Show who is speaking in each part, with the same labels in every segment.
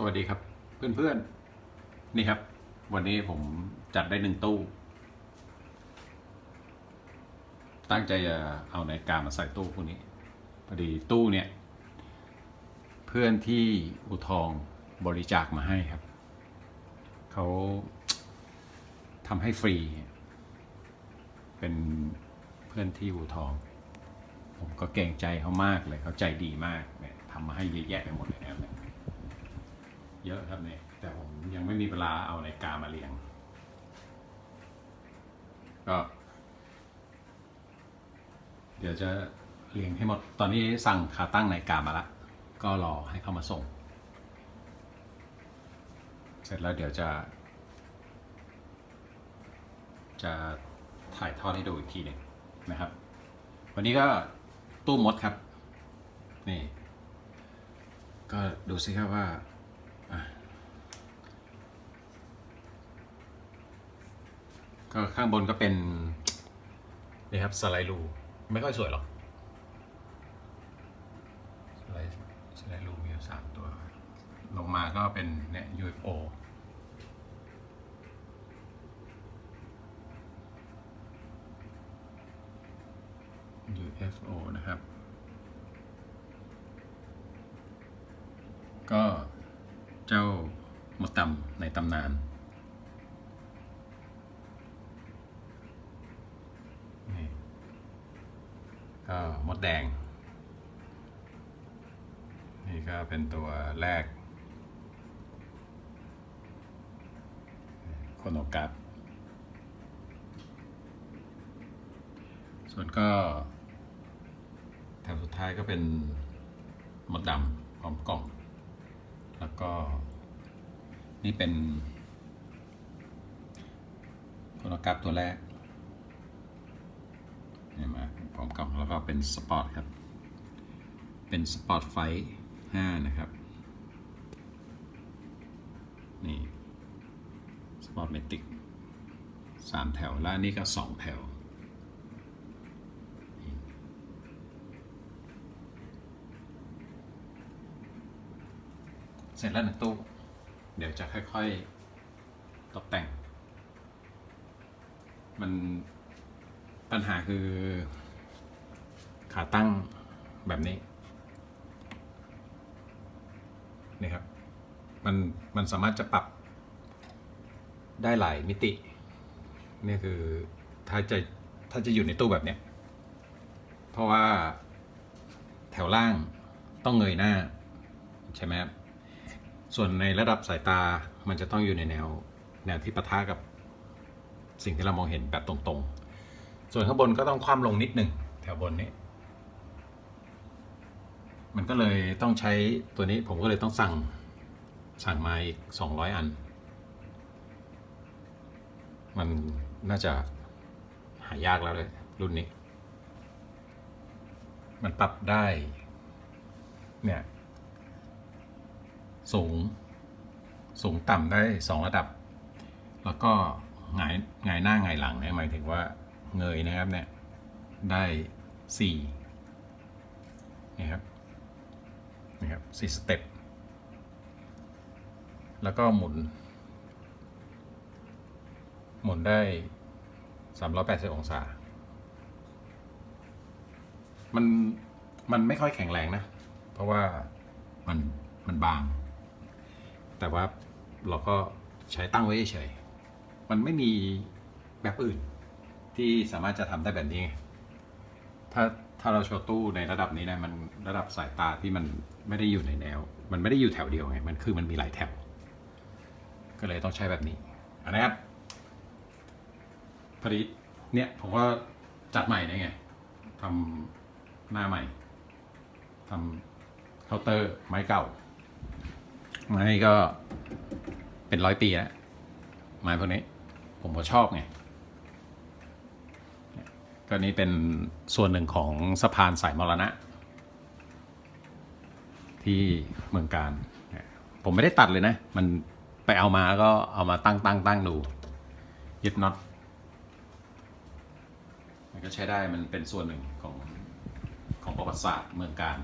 Speaker 1: สวัสดีครับ เพื่อนๆ นี่ครับ วันนี้ผมจัดได้หนึ่งตู้ ตั้งใจจะเอานาฬิกามาใส่ตู้พวกนี้พอดีตู้เนี่ย เพื่อนที่อุทองบริจาคมาให้ครับ เขาทำให้ฟรี เป็นเพื่อนที่อูทอง ผมก็เกรงใจเขามากเลยเขาใจดีมากเนี่ยทำมาให้เยอะแยะไปหมดเลย เยอะครับเนี่ยแต่ผมยังไม่มีเวลาเอาในกามาเรียง ก็ เดี๋ยวจะเรียงให้หมด ตอนนี้สั่งขาตั้งในกามาละ ก็รอให้เขามาส่ง เสร็จแล้วเดี๋ยวจะ จะถ่ายทอดให้ดูอีกทีหนึ่งนะครับ วันนี้ก็ตู้มดครับ นี่ ก็ดูสิครับว่าอะ ก็ข้างบนก็เป็นนี่ครับสไลด์รูไม่ค่อยสวยหรอกสไลด์สไลด์รูมีอยู่สามตัว ลงมาก็เป็นเนี่ย UFO UFO นะครับ ก็เจ้ามดดำในตำนาน ก็มดแดง นี่ก็เป็นตัวแรกโคโนกัสส่วนก็แถวสุดท้ายก็เป็นมดดำพร้อมกล่อง แล้วก็นี่เป็นโคโนกัสตัวแรก พร้อมกล่องแล้วก็เป็นสปอร์ตครับ เป็นสปอร์ตไฟห้านะครับ นี่สปอร์ตเมติกสามแถว แล้วอันนี่ก็สองแถวเสร็จแล้วหนึ่งตู้ เดี๋ยวจะค่อยๆ ตกแต่ง มันปัญหาคือ ขาตั้งแบบนี้นี่ครับ มัน มันสามารถจะปรับได้หลายมิติ นี่คือถ้าจะถ้าจะอยู่ในตู้แบบเนี้ย เพราะว่าแถวล่างต้องเงยหน้า ใช่ไหมครับ ส่วนในระดับสายตามันจะต้องอยู่ในแนวแนวที่ปะทะกับสิ่งที่เรามองเห็นแบบตรงๆ ส่วนข้างบนก็ต้องคว่ำลงนิดหนึ่งแถวบนนี้ มันก็เลยต้องใช้ตัวนี้ผมก็เลยต้องสั่งสั่งมาอีก 200 อัน มันน่าจะหายากแล้วเลย รุ่นนี้ มันปรับได้ เนี่ย สูง สูงต่ำได้ 2 ระดับ แล้วก็หงายหงายหน้าหงายหลังเนี่ยหมายถึงว่าเงยนะครับเนี่ย ได้ 4 นี่ครับสี่สเต็ปแล้วก็หมุน หมุนได้สามร้อยแปดสิบองศา มัน มันไม่ค่อยแข็งแรงนะ เพราะว่ามัน มันบาง แต่ว่าเราก็ใช้ตั้งไว้เฉยๆมันไม่มีแบบอื่น ที่สามารถจะทำได้แบบนี้ไงถ้า ถ้าเราโชว์ตู้ในระดับนี้นะมันระดับสายตาที่มันไม่ได้อยู่ในแนว มันไม่ได้อยู่แถวเดียวไง มันคือมันมีหลายแถว ก็เลยต้องใช้แบบนี้นนะครับพอดีเนี่ยผมก็จัดใหม่ได้ไงทำหน้าใหม่ทำเคาน์เตอร์ไม้เก่า ไม้ก็เป็นร้อยปีแล้วไม้พวกนี้ ผมก็ชอบไง ก็นี้เป็นส่วนหนึ่งของสะพานสายมรณะ ที่เมืองการ ผมไม่ได้ตัดเลยนะ มันไปเอามาก็เอามาตั้งตั้งตั้งดูยึดน็อตมันก็ใช้ได้มันเป็นส่วนหนึ่งของของประวัติศาสตร์เมืองการ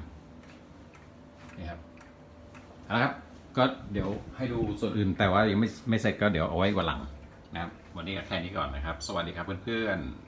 Speaker 1: นี่ครับเอาละครับ ก็เดี๋ยวให้ดูส่วนอื่นแต่ว่ายังไม่ไม่เสร็จก็เดี๋ยวเอาไว้วันหลังนะครับ วันนี้ก็แค่นี้ก่อนนะครับ สวัสดีครับเพื่อนๆ